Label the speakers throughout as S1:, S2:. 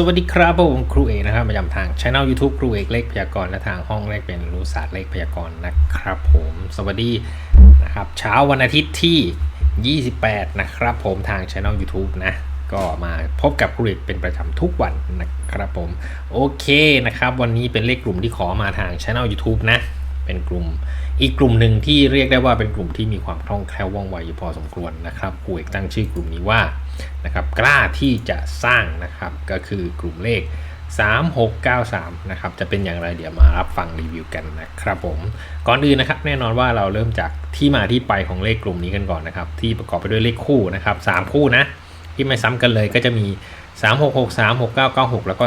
S1: สวัสดีครับผมครูเอกนะครับประจำทางช่อง YouTube ครูเอกเลขพยากรณ์และทางห้องเลขเป็นรู้ศาสตร์เลขพยากรณ์นะครับผมสวัสดีนะครับเช้าวันอาทิตย์ที่ 28 นะครับผมทางช่อง YouTube นะก็มาพบกับครูเอกเป็นประจำทุกวันนะครับผมโอเคนะครับวันนี้เป็นเลขกลุ่มที่ขอมาทางช่อง YouTube นะเป็นกลุ่มอีกกลุ่มหนึ่งที่เรียกได้ว่าเป็นกลุ่มที่มีความคล่องแคล่วว่องไวอยู่พอสมควรนะครับครูเอกตั้งชื่อกลุ่มนี้ว่า นะครับกล้าที่จะสร้างนะครับก็คือกลุ่มเลข 3693นะครับจะเป็นอย่างไรเดี๋ยวมารับฟังรีวิวกันนะครับผมก่อนอื่นนะครับแน่นอนว่าเราเริ่มจากที่มาที่ไปของเลขกลุ่มนี้กันก่อนนะครับที่ประกอบไปด้วยเลขคู่นะครับ3คู่นะที่ไม่ซ้ำกันเลยก็จะมี 3663 6996 แล้วก็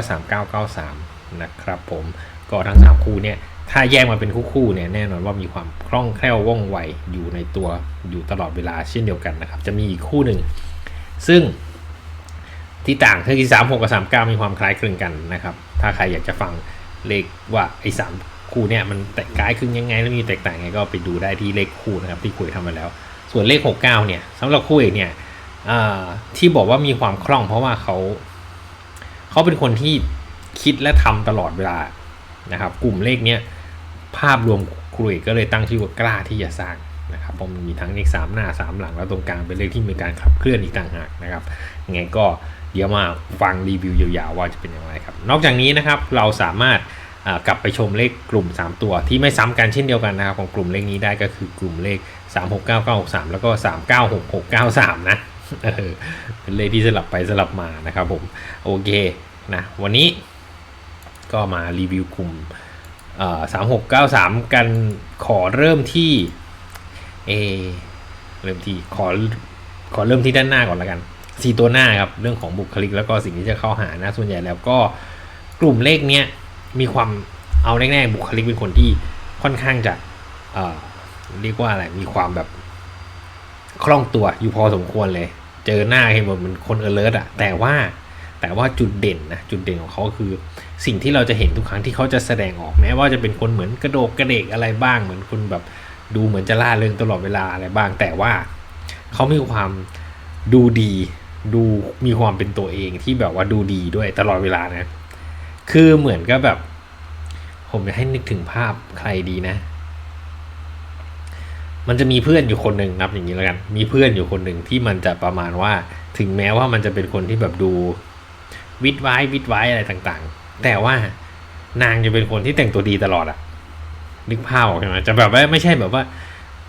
S1: 3993นะครับผมก็ทั้ง 3 คู่เนี่ยถ้าแยกมาเป็นคู่ๆเนี่ยแน่นอนว่ามีความคล่องแคล่วว่องไวอยู่ในตัวอยู่ตลอดเวลาเช่นเดียวกันนะครับ จะมีอีกคู่หนึ่ง ซึ่งที่ต่างคือที่สามหกกับสามเก้ามีความคล้ายคลึงกันนะครับ ถ้าใครอยากจะฟังเลขว่าไอ้สามคู่เนี่ยมันแตกคล้ายคลึงยังไงแล้วมีแตกต่างยังไงก็ไปดูได้ที่เลขคู่นะครับที่คุยทำมาแล้ว ส่วนเลขหกเก้าเนี่ยสำหรับคู่เอกเนี่ยที่บอกว่ามีความคล่องเพราะว่าเขาเขาเป็นคนที่คิดและทำตลอดเวลานะครับ กลุ่มเลขเนี้ยภาพรวมครูเอกก็เลยตั้งชื่อว่ากล้าที่จะสร้าง นะครับเพราะมันมีทั้งเลข3หน้า3หลังแล้วตรงกลางเป็นเลขที่มีการขับเคลื่อนอีกต่างหากนะครับงไงก็เดี๋ยวมาฟังรีวิวยาวๆว่าจะเป็นอย่างไรครับ นอกจากนี้นะครับเราสามารถกลับไปชมเลขกลุ่ม 3 ตัวที่ไม่ซ้ำกันเช่นเดียวกันนะครับของกลุ่มเลขนี้ได้ก็คือกลุ่มเลข 369963 แล้วก็ 396693 นะเออเป็นเลขที่สลับไปสลับมานะครับผมโอเคนะวันนี้ก็มารีวิวกลุ่มสามหกเก้าสามกันขอเริ่มที่ เอเริ่มที่ขอขอเริ่มที่ด้านหน้าก่อนละกันสี่ตัวหน้าครับเรื่องของบุคลิกแล้วก็สิ่งที่จะเข้าหานะส่วนใหญ่แล้วก็กลุ่มเลขเนี้ยมีความเอาแน่ๆบุคลิกเป็นคนที่ค่อนข้างจะเอ่อเรียกว่าอะไรมีความแบบคล่องตัวอยู่พอสมควรเลย เจอหน้าเห็นว่ามันคนเออเลิร์อะแต่ว่าแต่ว่าจุดเด่นนะจุดเด่นของเขาคือ สิ่งที่เราจะเห็นทุกครั้งที่เขาจะแสดงออกแม้ว่าจะเป็นคนเหมือนกระโดกกระเดกอะไรบ้างเหมือนคนแบบ ดูเหมือนจะล่าเริงตลอดเวลาอะไรบ้าง แต่ว่าเขามีความดูดี ดูมีความเป็นตัวเองที่แบบว่าดูดีด้วยตลอดเวลานะ คือเหมือนก็แบบ ผมจะให้นึกถึงภาพใครดีนะ มันจะมีเพื่อนอยู่คนหนึ่งนับอย่างนี้แล้วกัน มีเพื่อนอยู่คนหนึ่งที่มันจะประมาณว่า ถึงแม้ว่ามันจะเป็นคนที่แบบดูวิดไว้วิดไว้อะไรต่างๆ แต่ว่านางจะเป็นคนที่แต่งตัวดีตลอดอะ นึกภาพออกใช่ไหมจะแบบว่าไม่ใช่แบบว่า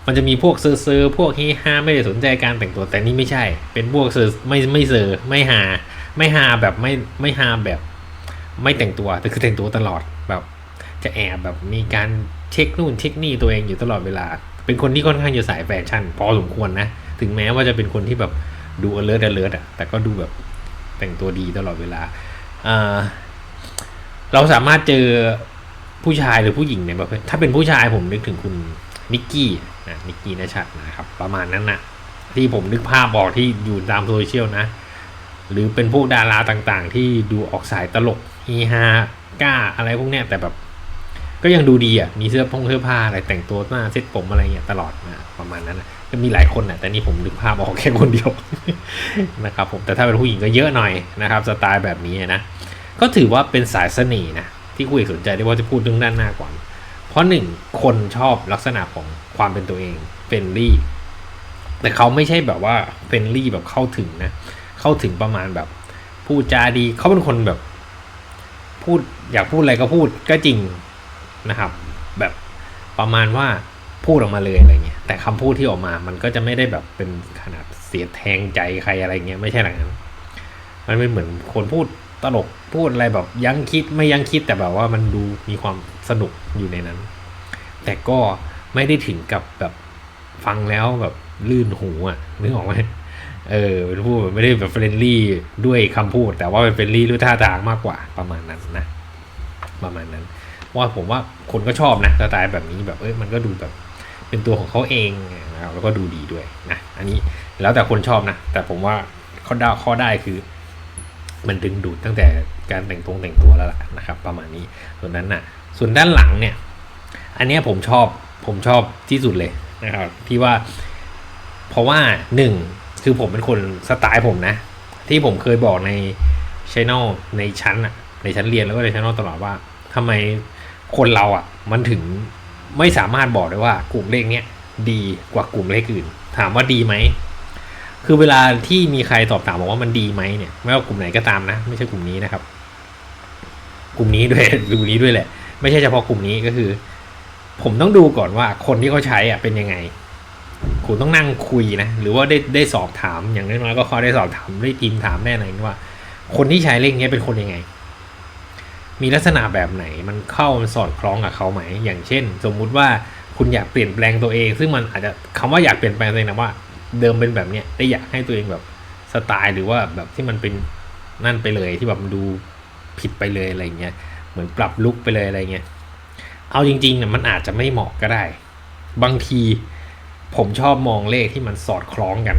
S1: มันจะมีพวกเซอร์เซอร์พวกฮีฮาไม่ได้สนใจการแต่งตัวแต่นี่ไม่ใช่ เป็นพวกเซอร์ไม่ไม่เซอร์ไม่ฮาไม่ฮาแบบไม่ไม่ฮาแบบ ไม่แต่งตัวแต่คือแต่งตัวตลอดแบบ จะแอบแบบมีการเช็คนู่นเช็คนี่ตัวเองอยู่ตลอดเวลา เป็นคนที่ค่อนข้างจะสายแฟชั่นพอสมควรนะ ถึงแม้ว่าจะเป็นคนที่แบบดู alert alert อะแต่ก็ดูแบบแต่งตัวดีตลอดเวลาอ่าเราสามารถเจอ ผู้ชายหรือผู้หญิงเนี่ยแบบถ้าเป็นผู้ชายผมนึกถึงคุณนิกกี้นะนิกกี้นะชัดนะครับ ประมาณนั้นนะที่ผมนึกภาพบอกที่อยู่ตามโซเชียลนะ หรือเป็นพวกดาราต่างๆ ที่ดูออกสายตลกฮีฮากล้าอะไรพวกเนี้ยแต่แบบก็ยังดูดีอะ มีเสื้อพงเสื้อผ้าอะไรแต่งตัวหน้าเซ็ตผมอะไรเงี้ยตลอดนะประมาณนั้นนะก็มีหลายคนนะแต่นี่ผมนึกภาพออกแค่คนเดียวนะครับผมแต่ถ้าเป็นผู้หญิงก็เยอะหน่อยนะครับสไตล์แบบนี้นะ ก็ถือว่าเป็นสายเสน่ห์นะ ที่คุยสนใจได้ว่าจะพูดเรื่องด้านหน้าก่อน เพราะหนึ่งคนชอบลักษณะของความเป็นตัวเองเฟรนลี่แต่เขาไม่ใช่แบบว่าเฟรนลี่แบบเข้าถึงนะ เข้าถึงประมาณแบบพูดจาดีเขาเป็นคนแบบ พูดอยากพูดอะไรก็พูดก็จริงนะครับ แบบประมาณว่าพูดออกมาเลยอะไรเงี้ยแต่คำพูดที่ออกมามันก็จะไม่ได้แบบเป็นขนาดเสียแทงใจใครอะไรเงี้ยไม่ใช่อย่างนั้นมันเป็นเหมือนคนพูด ตลกพูดอะไรแบบยั้งคิดไม่ยั้งคิดแต่แบบว่ามันดูมีความสนุกอยู่ในนั้น แต่ก็ไม่ได้ถึงกับแบบฟังแล้วแบบลื่นหูอะนึกออกไหมเออเป็นพูดไม่ได้แบบเฟรนลี่ด้วยคำพูด แต่ว่าเป็นเฟรนลี่ด้วยท่าทางมากกว่าประมาณนั้นนะ ประมาณนั้นว่าผมว่าคนก็ชอบนะสไตล์แบบนี้แบบเอ้ยมันก็ดูแบบเป็นตัวของเขาเองแล้วก็ดูดีด้วยนะอันนี้แล้วแต่คนชอบนะ แต่ผมว่าข้อได้ข้อได้คือ มันดึงดูดตั้งแต่การแต่งตรงแต่งตัวแล้วล่ะนะครับ ประมาณนี้ส่วนนั้นน่ะ ส่วนด้านหลังเนี่ย อันนี้ผมชอบผมชอบที่สุดเลยนะครับที่ว่า เพราะว่าหนึ่งคือผมเป็นคนสไตล์ผมนะ ที่ผมเคยบอกในชแนลในชั้นอะในชั้นเรียนแล้วก็ในชแนลตลอดว่าทำไมคนเราอะมันถึงไม่สามารถบอกได้ว่ากลุ่มเลขเนี้ยดีกว่ากลุ่มเลขอื่น ถามว่าดีไหม คือเวลาที่มีใครตอบถามบอกว่ามันดีไหมเนี่ยไม่ว่ากลุ่มไหนก็ตามนะ ไม่ใช่กลุ่มนี้นะครับ กลุ่มนี้ด้วยกลุ่มนี้ด้วยแหละ ไม่ใช่เฉพาะกลุ่มนี้ก็คือ ผมต้องดูก่อนว่าคนที่เขาใช้อะเป็นยังไงคุณต้องนั่งคุยนะ หรือว่าได้ได้สอบถามอย่างน้อยๆก็ขอได้สอบถามได้พิมพ์ถามแน่หน่อยว่า คนที่ใช้เลขนี้เป็นคนยังไง มีลักษณะแบบไหนมันเข้ามันสอดคล้องกับเขาไหมอย่างเช่น สมมุติว่าคุณอยากเปลี่ยนแปลงตัวเอง ซึ่งมันอาจจะคำว่าอยากเปลี่ยนแปลงตัวเองนะว่า เดิมเป็นแบบเนี้ยได้อยากให้ตัวเองแบบสไตล์หรือว่าแบบที่มันเป็นนั่นไปเลยที่แบบมันดูผิดไปเลยอะไรเงี้ยเหมือนปรับลุกไปเลยอะไรเงี้ยเอาจริงๆเนี่ยมันอาจจะไม่เหมาะก็ได้ บางทีผมชอบมองเลขที่มันสอดคล้องกัน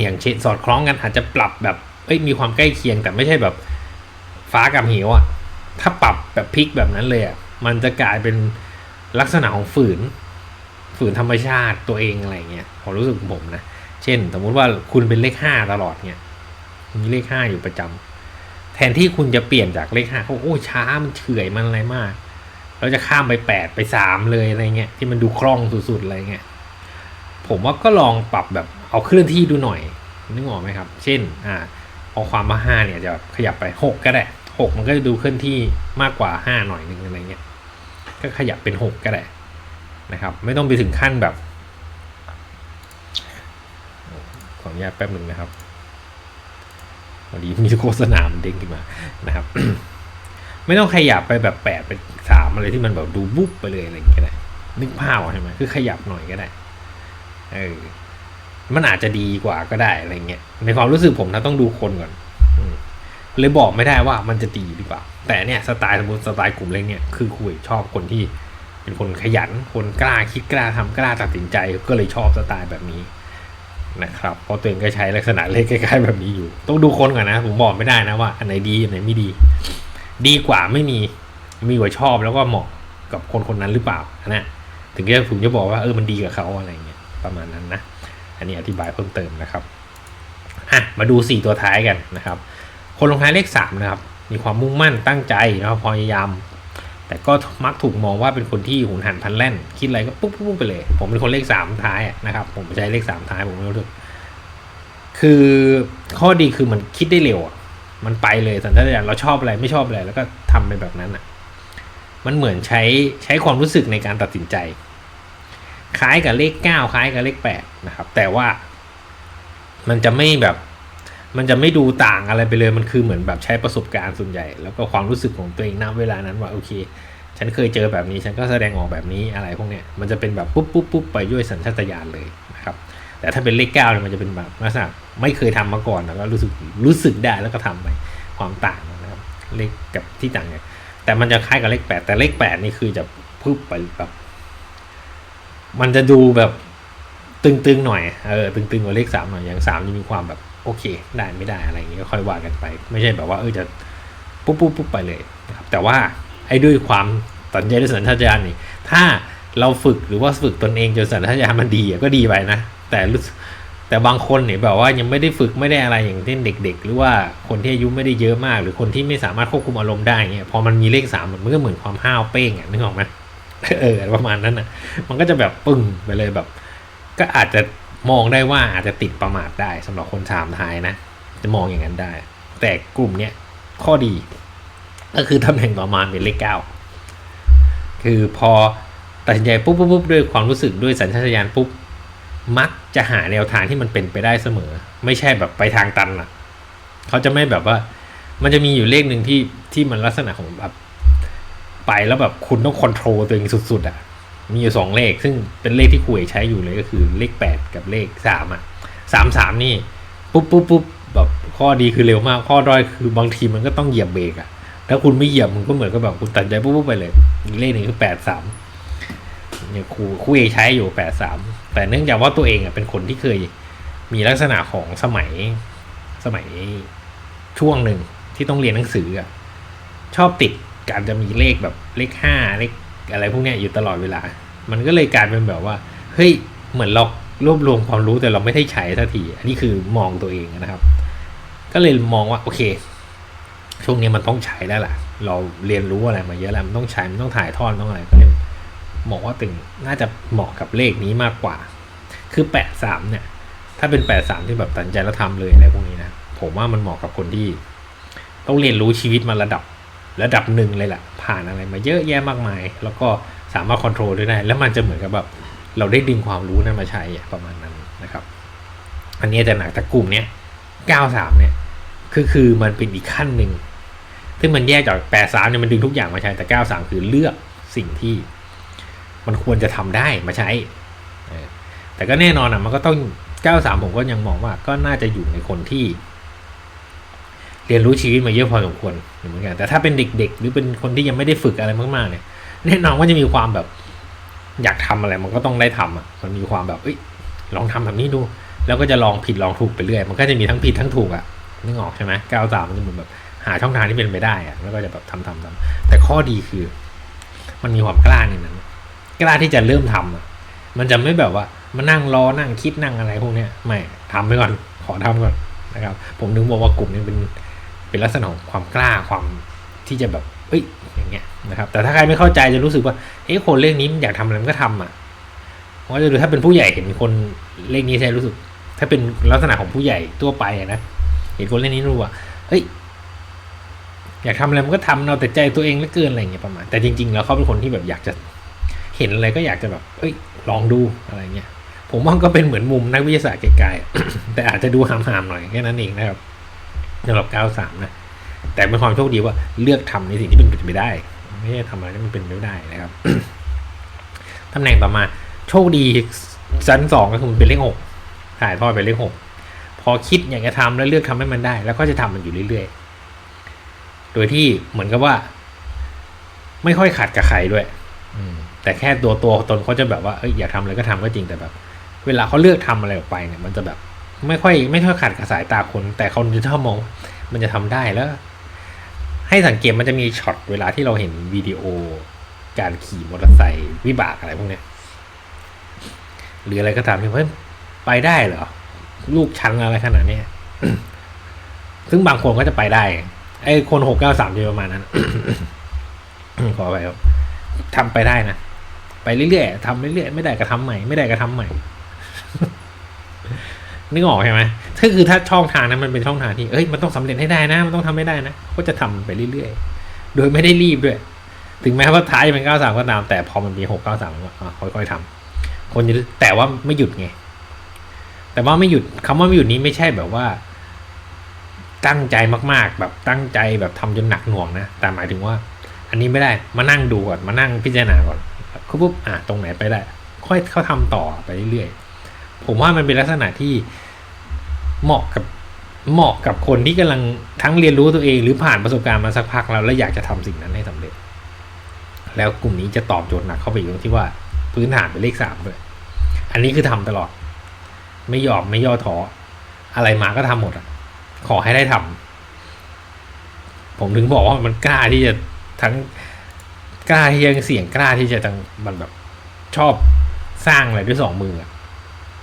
S1: อย่างเช่นสอดคล้องกันอาจจะปรับแบบเอ้ยมีความใกล้เคียงแต่ไม่ใช่แบบฟ้ากับเหวอะ่ะถ้าปรับแบบพลิกแบบนั้นเลยอะ่ะมันจะกลายเป็นลักษณะของฝืน ฝืนธรรมชาติตัวเองอะไรเงี้ยผมรู้สึกผมนะ เช่น สมมุติว่าคุณเป็นเลขห้าตลอดเนี่ยมีเลขห้าอยู่ประจำแทนที่คุณจะเปลี่ยนจากเลขห้าเขาโอ้ยช้ามันเฉื่อยมันอะไรมากเราจะข้ามไปแปดไปสามเลยอะไรเงี้ยที่มันดูคล่องสุดๆอะไรเงี้ยผมว่าก็ลองปรับแบบเอาเคลื่อนที่ดูหน่อยนึกออกไหมครับ เช่นอ่าเอาความมาห้าเนี่ยจะขยับไปหกก็ได้หกมันก็จะดูเคลื่อนที่มากกว่าห้าหน่อยนึงอะไรเงี้ยก็ขยับเป็นหกก็ได้ นะครับ ไม่ต้องไปถึงขั้นแบบ ขออนุญาตแป๊บหนึ่งนะครับวันนี้มีโฆษณามันเด้งขึ้นมานะครับ ไม่ต้องขยับไปแบบแปดเป็นสามอะไรที่มันแบบดูบุ๊บไปเลยอะไรอย่างเงี้ยก็ได้นึกภาพใช่ไหมคือขยับหน่อยก็ได้เออมันอาจจะดีกว่าก็ได้อะไรเงี้ยในความรู้สึกผมนะต้องดูคนก่อนเลยบอกไม่ได้ว่ามันจะดีหรือเปล่า แต่เนี่ยสไตล์สมมติสไตล์กลุ่มเล็กเนี่ยคือคุยชอบคนที่ เป็นคนขยัน คนกล้าคิดกล้าทำกล้าตัดสินใจก็เลยชอบสไตล์แบบนี้นะครับเพราะตัวเองก็ใช้ลักษณะเลขคล้ๆแบบนี้อยู่ ต้องดูคนก่อนนะ ผมบอกไม่ได้นะว่าอันไหนดีอันไหนไม่ดี ดีกว่าไม่มีมีกว่าชอบแล้วก็เหมาะกับคนคนนั้นหรือเปล่านะถึงจะผมจะบอกว่าเออมันดีกับเขาอะไรเงี้ยประมาณนั้นนะอันนี้อธิบายเพิ่มเติมนะครับอะมาดู 4 ตัวท้ายกันนะครับ คนลงท้ายเลข3นะครับมีความมุ่งมั่นตั้งใจนะพยายาม แต่ก็มักถูกมองว่าเป็นคนที่หุนหันพันแล่น คิดอะไรก็ปุ๊บปุ๊บไปเลย ผมเป็นคนเลขสามท้ายนะครับ ผมใช้เลขสามท้ายผมรู้สึก คือข้อดีคือมันคิดได้เร็วอะมันไปเลยสัญชาตญาณเราชอบอะไรไม่ชอบอะไร แล้วก็ทำไปแบบนั้นอะ มันเหมือนใช้ใช้ความรู้สึกในการตัดสินใจ คล้ายกับเลขเก้าคล้ายกับเลขแปดนะครับ แต่ว่ามันจะไม่แบบ มันจะไม่ดูต่างอะไรไปเลยมันคือเหมือนแบบใช้ประสบการณ์ส่วนใหญ่ แล้วก็ความรู้สึกของตัวเองณเวลานั้นว่าโอเค ฉันเคยเจอแบบนี้ ฉันก็แสดงออกแบบนี้อะไรพวกเนี้ยมันจะเป็นแบบปุ๊บปุ๊บปุ๊บไปด้วยสัญชาตญาณเลยนะครับแต่ถ้าเป็นเลขเก้าเนี่ยมันจะเป็นแบบลักษณะไม่เคยทำมาก่อนแล้วก็รู้สึกรู้สึกได้แล้วก็ทำไปความต่างนะครับเลขกับที่ต่างเนี่ยแต่มันจะคล้ายกับเลขแปดแต่เลขแปดนี่คือจะปุ๊บไปแบบมันจะดูแบบตึงๆหน่อยเออตึงๆกว่าเลขสามหน่อยอย่างสามจะมีความแบบ โอเค ได้ไม่ได้อะไรอย่างเงี้ยก็ค่อยว่ากันไป ไม่ใช่แบบว่าเออจะปุ๊บปุ๊บปุ๊บไปเลยนะครับแต่ว่าไอ้ด้วยความตัดใจด้วยสัญชาตญาณนี่ ถ้าเราฝึกหรือว่าฝึกตนเองจนสัญชาตญาณมันดีอะก็ดีไปนะ แต่รู้แต่บางคนเนี่ยแบบว่ายังไม่ได้ฝึกไม่ได้อะไรอย่างเช่นเด็ก ๆ หรือว่าคนที่อายุไม่ได้เยอะมาก หรือคนที่ไม่สามารถควบคุมอารมณ์ได้เงี้ยพอมันมีเลขสามมันก็เหมือนความห้าวเป้งอะนึกออกไหมเออประมาณนั้นอะ มันก็จะแบบปึ้งไปเลยแบบ ก็อาจจะ มองได้ว่าอาจจะติดประมาทได้สำหรับคนสามท้ายนะ จะมองอย่างนั้นได้ แต่กลุ่มเนี้ยข้อดี ก็คือตำแหน่งต่อมาเป็นเลขเก้าคือพอตัดสินใจปุ๊บปุ๊บปุ๊บด้วยความรู้สึกด้วยสัญชาตญาณปุ๊บมักจะหาแนวทางที่มันเป็นไปได้เสมอ ไม่ใช่แบบไปทางตันอะ เขาจะไม่แบบว่า มันจะมีอยู่เลขหนึ่งที่ที่มันลักษณะของแบบไปแล้วแบบคุณต้องคอนโทรลตัวเองสุด ๆอะ มีอยู่สองเลข ซึ่งเป็นเลขที่คุยใช้อยู่เลยก็คือเลขแปดกับเลขสามอะสามสามนี่ปุ๊บปุ๊บปุ๊บแบบข้อดีคือเร็วมากข้อด้อยคือบางทีมันก็ต้องเหยียบเบรกอะถ้าคุณไม่เหยียบมันก็เหมือนกับแบบคุณตัดใจปุ๊บปุ๊บไปเลยอีกเลขหนึ่งคือแปดสามเนี่ยครูครูเอใช้อยู่แปดสามแต่เนื่องจากว่าตัวเองอะเป็นคนที่เคยมีลักษณะของสมัยสมัยช่วงหนึ่งที่ต้องเรียนหนังสืออะชอบติดการจะมีเลขแบบเลขห้าเลข อะไรพวกนี้อยู่ตลอดเวลา มันก็เลยกลายเป็นแบบว่า เฮ้ย เหมือนเรารวบรวมความรู้แต่เราไม่ได้ใช้สักที อันนี้คือมองตัวเองนะครับ ก็เลยมองว่าโอเค ช่วงนี้มันต้องใช้แล้วล่ะ เราเรียนรู้อะไรมาเยอะแล้วมันต้องใช้ มันต้องถ่ายทอดต้องอะไรก็เลยบอกว่าตึงน่าจะเหมาะกับเลขนี้มากกว่า คือแปดสามเนี่ย ถ้าเป็นแปดสามที่แบบตัดใจแล้วทำเลยอะไรพวกนี้นะ ผมว่ามันเหมาะกับคนที่ ต้องเรียนรู้ชีวิตมาระดับ ระดับหนึ่งเลยแหละผ่านอะไรมาเยอะแยะมากมาย แล้วก็สามารถควบคุมด้วยได้ แล้วมันจะเหมือนกับแบบเราได้ดึงความรู้นั้นมาใช้ประมาณนั้นนะครับ อันนี้จะหนักแต่กลุ่มเนี้ยเก้าสามเนี่ยคือคือมันเป็นอีกขั้นหนึ่งซึ่งมันแยกจากแปดสามเนี่ยมันดึงทุกอย่างมาใช้แต่เก้าสามคือเลือกสิ่งที่ มันควรจะทำได้มาใช้ แต่ก็แน่นอนอะมันก็ต้องเก้าสามผมก็ยังมองว่าก็น่าจะอยู่ในคนที่ เรียนรู้ชีวิตมาเยอะพอสมควรเหมือนกัน แต่ถ้าเป็นเด็ก ๆ หรือเป็นคนที่ยังไม่ได้ฝึกอะไรมากๆเนี่ยแน่นอนว่าจะมีความแบบ อยากทำอะไรมันก็ต้องได้ทำอะมันมีความแบบเอ้ยลองทำแบบนี้ดู แล้วก็จะลองผิดลองถูกไปเรื่อยมันก็จะมีทั้งผิดทั้งถูกอะนึกออกใช่ไหมก้าวสามมันจะเหมือนแบบหาช่องทางที่เป็นไปได้อะแล้วก็จะแบบทำทำทำแต่ข้อดีคือ มันมีความกล้าในนั้นกล้าที่จะเริ่มทำอะมันจะไม่แบบว่ามานั่งรอนั่งคิดนั่งอะไรพวกเนี้ยไม่ทำไปก่อนขอทำก่อนนะครับ ผมนึกบอกว่ากลุ่มนี้เป็น เป็นลักษณะของความกล้าความที่จะแบบเอ้ยอย่างเงี้ยนะครับ แต่ถ้าใครไม่เข้าใจจะรู้สึกว่าเอ้คนเลขนี้มันอยากทำอะไรมันก็ทำอะเพราะจะดูถ้าเป็นผู้ใหญ่เห็นคนเลขนี้ใช่รู้สึก ถ้าเป็นลักษณะของผู้ใหญ่ทั่วไปนะเห็นคนเลขนี้รู้ว่าเฮ้ยอยากทำอะไรมันก็ทำเอาแต่ใจตัวเองเหลือเกินอะไรอย่างเงี้ยประมาณแต่จริงๆแล้วเขาเป็นคนที่แบบอยากจะเห็นอะไรก็อยากจะแบบเอ้ย ลองดูอะไรเงี้ยผมว่าก็เป็นเหมือนมุมนักวิทยาศาสตร์ไกลๆแต่อาจจะดูหามๆหน่อยแค่นั้นเองนะครับ สำหรับ 93 นะ แต่เป็นความโชคดีว่าเลือกทำในสิ่งที่เป็นไปได้ ไม่ใช่ทำอะไรที่มันเป็นไปไม่ได้นะครับตำแหน่งต่อมาโชคดีชั้นสองก็คือมันเป็นเลขหกถ่ายทอดเป็นเลขหกพอคิดอยากจะทำแล้วเลือกทำให้มันได้ แล้วก็จะทำมันอยู่เรื่อยๆ โดยที่เหมือนกับว่า ไม่ค่อยขัดกับใครด้วย อืมแต่แค่ตัวตัวตนเขาจะแบบว่าเอ้ยอยากทำอะไรก็ทำก็จริงแต่แบบ เวลาเขาเลือกทำอะไรออกไปเนี่ย มันจะแบบ ไม่ค่อยไม่ค่อยขัดกับสายตาคน แต่คนจะชอบมองมันจะทำได้แล้ว ให้สังเกตมันจะมีช็อตเวลาที่เราเห็นวิดีโอ การขี่มอเตอร์ไซค์วิบากอะไรพวกเนี้ยหรืออะไรก็ตามที่เฮ้ยไปได้เหรอ ลูกชั้นอะไรขนาดนี้ซึ่งบางคนก็จะไปได้ ไอ้คนหกเก้าสามจะประมาณนั้นขอไปครับทำไปได้นะ ไปเรื่อยๆทำเรื่อยๆ ไม่ได้ก็ทำใหม่ ไม่ได้ก็ทำใหม่ นึกออกใช่ไหมถ้าคือถ้าช่องทางนั้นมันเป็นช่องทางที่ เอ้ย มันต้องสำเร็จให้ได้นะ มันต้องทำให้ได้นะ ก็จะทำไปเรื่อยๆ โดยไม่ได้รีบด้วย ถึงแม้ว่าท้ายเป็นเก้าสามก็ตาม แต่พอมันมีหกเก้าสามก็ค่อยๆทำคนจะแต่ว่าไม่หยุดไง แต่ว่าไม่หยุดคำว่าไม่หยุดนี้ไม่ใช่แบบว่า ตั้งใจมาก ๆ แบบตั้งใจแบบทำจนหนักหน่วงนะ แต่หมายถึงว่า อันนี้ไม่ได้ มานั่งดูก่อน มานั่งพิจารณาก่อนคือปุ๊บ อะ ตรงไหนไปได้ ค่อยเขาทำต่อไปเรื่อยๆ ผมว่ามันเป็นลักษณะที่ เหมาะกับเหมาะกับคนที่กำลังทั้งเรียนรู้ตัวเอง หรือผ่านประสบการณ์มาสักพักแล้วแล้วอยากจะทำสิ่งนั้นให้สำเร็จ แล้วกลุ่มนี้จะตอบโจทย์หนักเข้าไปอยู่ตรงที่ว่าพื้นฐานเป็นเลขสามด้วย อันนี้คือทำตลอด ไม่ยอมไม่ย่อท้ออะไรมาก็ทำหมดอะ ขอให้ได้ทำผมถึงบอกว่ามันกล้าที่จะทั้งกล้าที่จะเสี่ยงกล้าที่จะทั้งมันแบบชอบสร้างอะไรด้วยสองมือ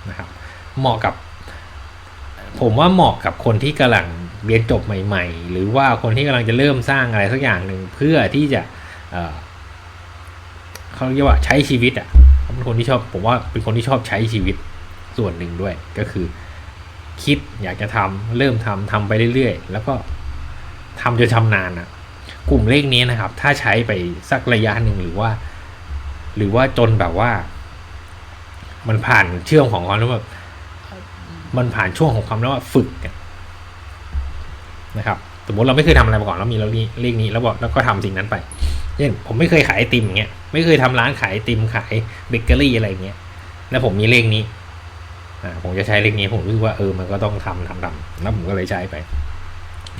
S1: นะครับ เหมาะกับ ผมว่าเหมาะกับคนที่กำลังเรียนจบใหม่ ๆ หรือว่าคนที่กำลังจะเริ่มสร้างอะไรสักอย่างหนึ่งเพื่อที่จะเเขาเรียกว่าใช้ชีวิตอะเขาเป็นคนที่ชอบผมว่าเป็นคนที่ชอบใช้ชีวิตส่วนหนึ่งด้วย ก็คือ คิดอยากจะทำเริ่มทำทำไปเรื่อยๆ แล้วก็ทำจนชำนาญอะกลุ่มเลขนี้นะครับ ถ้าใช้ไปสักระยะหนึ่งหรือว่า หรือว่าจนแบบว่า มันผ่านเชื่อมของความแล้วแบบ มันผ่านช่วงของความแล้วว่าฝึกเนี่ยนะครับสมมติเราไม่เคยทำอะไรมาก่อนแล้วมีแล้วนี่เลขนี้แล้วบอกแล้วก็ทำสิ่งนั้นไปเช่นผมไม่เคยขายไอติมอย่างเงี้ยไม่เคยทำร้านขายไอติมขายเบเกอรี่อะไรเงี้ยแล้วผมมีเลขนี้อ่าผมจะใช้เลขนี้ผมรู้สึกว่าเออมันก็ต้องทำทำทำแล้วผมก็เลยใช้ไป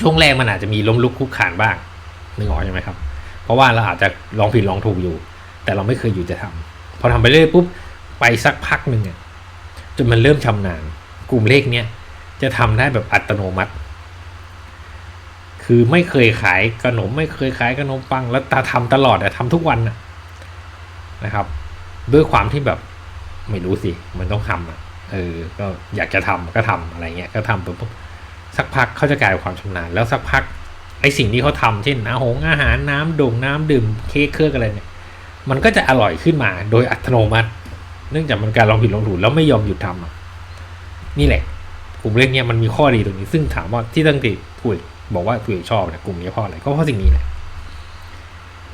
S1: ช่วงแรกมันอาจจะมีล้มลุกคลุกคลานบ้างนึกออกใช่ไหมครับ เพราะว่าเราอาจจะลองผิดลองถูกอยู่ แต่เราไม่เคยอยู่จะทำพอทำไปเรื่อยปุ๊บไปสักพักหนึ่งจนมันเริ่มชำนาญ กลุ่มเลขเนี้ยจะทำได้แบบอัตโนมัติ คือไม่เคยขายขนมไม่เคยขายขนมปัง แล้วตาทำตลอดอะทำทุกวันนะครับ ด้วยความที่แบบไม่รู้สิมันต้องทำอะเออ ก็อยากจะทำก็ทำอะไรเงี้ยก็ทำไปปุ๊บสักพักเขาจะกลายเป็นความชำนาญแล้วสักพักไอสิ่งที่เขาทำเช่นอาหงอาหารน้ำด่งน้ำดื่มเค้กเครื่องอะไรเนี่ย มันก็จะอร่อยขึ้นมาโดยอัตโนมัติ เนื่องจากมันการลองผิดลองถูกแล้วไม่ยอมหยุดทำอะ นี่แหละ กลุ่มเรื่องเนี้ยมันมีข้อดีตรงนี้ ซึ่งถามว่าที่ตั้งติผู้บอกว่าผู้ชอบเนี่ยกลุ่มนี้เพราะอะไรก็เพราะสิ่งนี้แหละ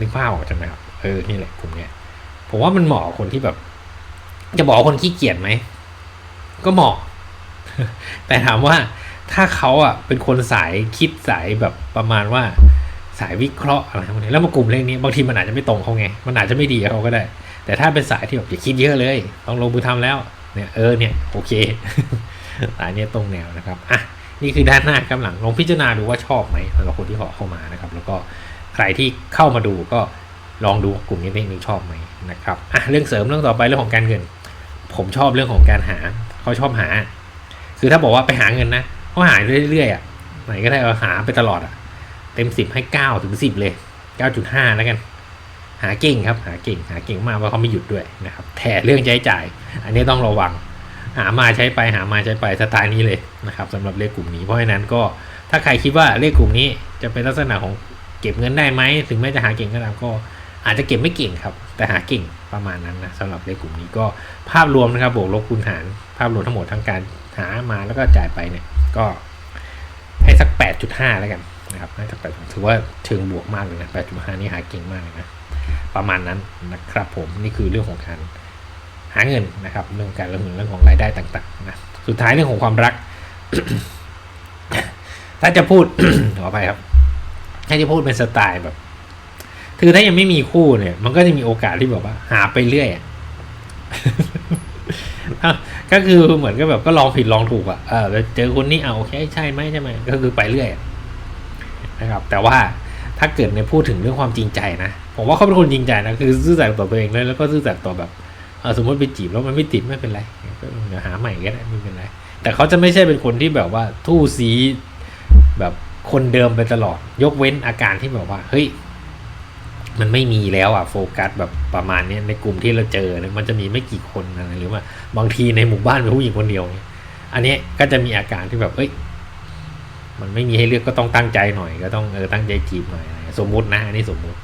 S1: นึกภาพออกใช่ไหมครับเออนี่แหละกลุ่มเนี้ยผมว่ามันเหมาะคนที่แบบ จะบอกคนขี้เกียจไหมก็เหมาะ แต่ถามว่าถ้าเขาอะเป็นคนสายคิดสายแบบประมาณว่าสายวิเคราะห์อะไรพวกนี้แล้วมากลุ่มเรื่องนี้บางทีมันอาจจะไม่ตรงเขาไง มันอาจจะไม่ดีเขาก็ได้ แต่ถ้าเป็นสายที่แบบอย่าคิดเยอะเลย ต้องลงมือทำแล้ว เนี่ยเออเนี่ยโอเค สายเนี้ยตรงแนวนะครับอะนี่คือด้านหน้ากับหลังลองพิจารณาดูว่าชอบไหมสำหรับคนที่ขอเข้ามานะครับ แล้วก็ใครที่เข้ามาดูก็ลองดูกลุ่มนี้เองชอบไหมนะครับอะเรื่องเสริมเรื่องต่อไปเรื่องของการเงิน ผมชอบเรื่องของการหาเขาชอบหา คือถ้าบอกว่าไปหาเงินนะเขาหาเรื่อยๆอะไหนก็ได้เอาหาไปตลอดอะ เต็มสิบให้เก้าถึงสิบเลยเก้าจุดห้าแล้วกัน หาเก่งครับหาเก่งหาเก่งมากว่าเขาไม่หยุดด้วยนะครับแต่เรื่องใช้จ่าย อันนี้ต้องระวัง หามาใช้ไปหามาใช้ไปสไตล์นี้เลยนะครับสำหรับเลขกลุ่มนี้เพราะฉะนั้นก็ถ้าใครคิดว่าเลขกลุ่มนี้จะเป็นลักษณะของเก็บเงินได้ไหมถึงแม้จะหาเก่งก็ตามก็อาจจะเก็บไม่เก่งครับ แต่หาเก่งประมาณนั้นนะสำหรับเลขกลุ่มนี้ก็ภาพรวมนะครับบวกลบคูณหาร ภาพรวมทั้งหมดทั้งการหามาแล้วก็จ่ายไปเนี่ยก็ให้สัก 8.5 แล้วกันนะครับให้สัก8ถือว่าเชิงบวกมากเลยนะ8.5 นี่หาเก่งมากเลยนะประมาณนั้นนะครับผมนี่คือเรื่องของการ หาเงินนะครับเรื่องการลงทุนเรื่องของรายได้ต่างๆนะสุดท้ายเรื่องของความรัก ถ้าจะพูดขอไปครับ ถ้าจะพูดเป็นสไตล์แบบ คือถ้ายังไม่มีคู่เนี่ย มันก็จะมีโอกาสที่แบบว่า หาไปเรื่อยอะก็คือเหมือนกับแบบก็ลองผิดลองถูกอะเออเจอคนนี้เอาโอเคใช่ไหมใช่ไหมก็คือไปเรื่อยนะครับ แต่ว่าถ้าเกิดในพูดถึงเรื่องความจริงใจนะ ผมว่าเขาเป็นคนจริงใจนะ คือซื่อสัตย์ต่อตัวเองเลยแล้วก็ซื่อสัตย์ต่อแบบ เออสมมติไปจีบแล้วมันไม่ติดไม่เป็นไรก็เดี๋ยวหาใหม่ก็ได้ไม่เป็นไร แต่เขาจะไม่ใช่เป็นคนที่แบบว่าทู่ซีแบบคนเดิมไปตลอด ยกเว้นอาการที่แบบว่า เฮ้ย มันไม่มีแล้วอะโฟกัสแบบประมาณนี้ในกลุ่มที่เราเจอเนี่ยมันจะมีไม่กี่คนอะไรหรือว่า บางทีในหมู่บ้านเป็นผู้หญิงคนเดียวเนี่ยอันนี้ก็จะมีอาการที่แบบเอ้ยมันไม่มีให้เลือกก็ต้องตั้งใจหน่อย ก็ต้องเออตั้งใจจีบหน่อย สมมุตินะอันนี้สมมุติ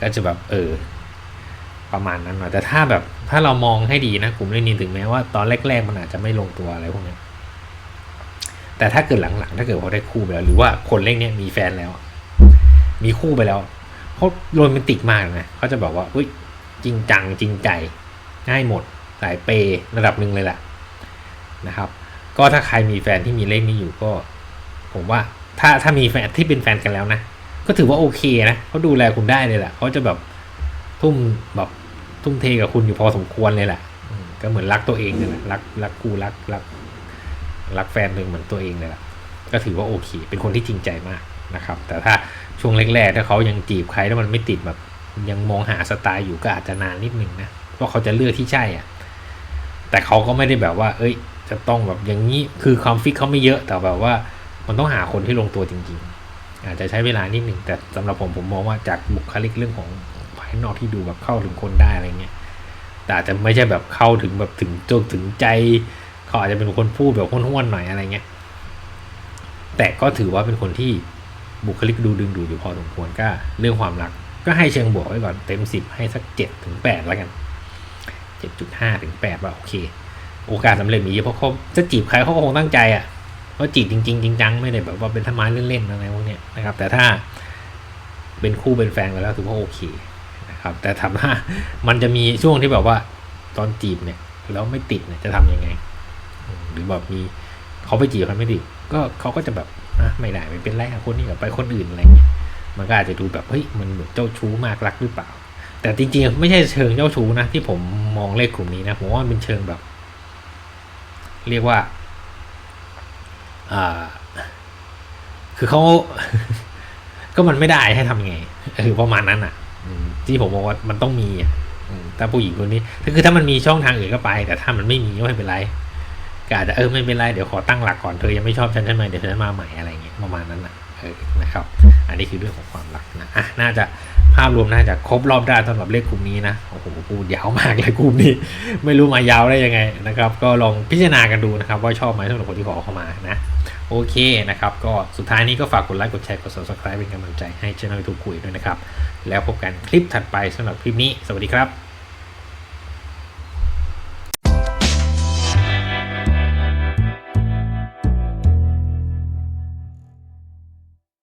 S1: ก็จะแบบ เออ ประมาณนั้นหน่อยแต่ถ้าแบบถ้าเรามองให้ดีนะกลุ่มเรื่องนี้ถึงแม้ว่าตอนแรกๆมันอาจจะไม่ลงตัวอะไรพวกนี้แต่ถ้าเกิดหลังๆ ถ้าเกิดเขาได้คู่ไปแล้ว หรือว่าคนเล่นเนี้ยมีแฟนแล้ว มีคู่ไปแล้วเขาโรแมนติกมากนะเขาจะบอกว่าอุ้ยจริงจังจริงใจง่ายหมดสายเปย์ระดับหนึ่งเลยแหละนะครับ ก็ถ้าใครมีแฟนที่มีเลขนี้อยู่ก็ ผมว่าถ้าถ้ามีแฟนที่เป็นแฟนกันแล้วนะก็ถือว่าโอเคนะเขาดูแลคุณได้เลยแหละเขาจะแบบทุ่มแบบ ทุ่มเทกับคุณอยู่พอสมควรเลยแหละก็เหมือนรักตัวเองเลยแหละรักรักกูรักรักรักแฟนเองเหมือนตัวเองเลยล่ะก็ถือว่าโอเค เป็นคนที่จริงใจมากนะครับ แต่ถ้าช่วงแรกๆถ้าเขายังจีบใครแล้วมันไม่ติดแบบ ยังมองหาสไตล์อยู่ก็อาจจะนานนิดนึงนะเพราะเขาจะเลือกที่ใช่อะแต่เขาก็ไม่ได้แบบว่า เอ้ย จะต้องแบบอย่างนี้คือความฟิกเขาไม่เยอะ แต่แบบว่ามันต้องหาคนที่ลงตัวจริง ๆ อาจจะใช้เวลานิดหนึ่งแต่สำหรับผมผมมองว่าจากบุคลิกเรื่องของายนอกที่ดูแบบเข้าถึงคนได้อะไรเงี้ยแต่อาจจะไม่ใช่แบบเข้าถึงแบบถึงจนถึงใจเขาอาจจะเป็นคนพูดแบบห้วนๆหน่อยอะไรเงี้ยแต่ก็ถือว่าเป็นคนที่บุคลิกดูดึงดูดอยู่พอสมควรก็เรื่องความรัก ก็ให้เชิงบวกไว้ก่อนเต็มสิบให้สักเจ็ดถึงแปดแล้วกันเจ็ดจุดห้าถึงแปดว่าโอเค โอกาสสำเร็จมีเยอะเพราะเขาจะจีบใครเขาก็คงตั้งใจอะเขาจีบจริงๆจริงจังไม่ได้แบบว่าเป็นทำไมเล่นๆอะไรพวกเนี้ยนะครับ แต่ถ้าเป็นคู่เป็นแฟนกันแล้วถือว่าโอเค ครับ แต่ถามว่ามันจะมีช่วงที่แบบว่า ตอนจีบเนี่ยแล้วไม่ติดเนี่ยจะทำยังไง หรือแบบมีเขาไปจีบเขาไม่ติดก็เขาก็จะแบบอะไม่ได้ไม่เป็นไรคนนี้กับไปคนอื่นอะไรเงี้ยมันก็อาจจะดูแบบเฮ้ยมันแบบเจ้าชู้มากรักหรือเปล่า แต่จริงๆ ไม่ใช่เชิงเจ้าชู้นะที่ผมมองเลขกลุ่มนี้นะผมว่ามันเป็นเชิงแบบ เรียกว่าอ่าคือเขาก็มันไม่ได้ให้ทำยังไงเออประมาณนั้นอะ ที่ผมบอกว่ามันต้องมีอะอืมถ้าผู้หญิงคนนี้คือถ้ามันมีช่องทางอื่นก็ไป แต่ถ้ามันไม่มีก็ไม่เป็นไรก็อาจจะเออไม่เป็นไรเดี๋ยวขอตั้งหลักก่อนเธอยังไม่ชอบฉันใช่ไหมเดี๋ยวฉันมาใหม่อะไรเงี้ยประมาณนั้นนะเออนะครับ อันนี้คือเรื่องของความรักนะอะน่าจะภาพรวมน่าจะครบรอบด้านสำหรับเลขกลุ่มนี้นะโอ้โหพูดยาวมากเลยกลุ่มนี้ ไม่รู้มายาวได้ยังไงนะครับ ก็ลองพิจารณากันดูนะครับ ว่าชอบไหมสำหรับคนที่ขอเข้ามานะโอเคนะครับ ก็สุดท้ายนี้ก็ฝากกดไลค์กดแชร์กด subscribe เป็นกำลังใจให้ช่อง YouTube คุยด้วยนะครับ แล้วพบกันคลิปถัดไปสำหรับคลิปนี้ สวัสดีครับ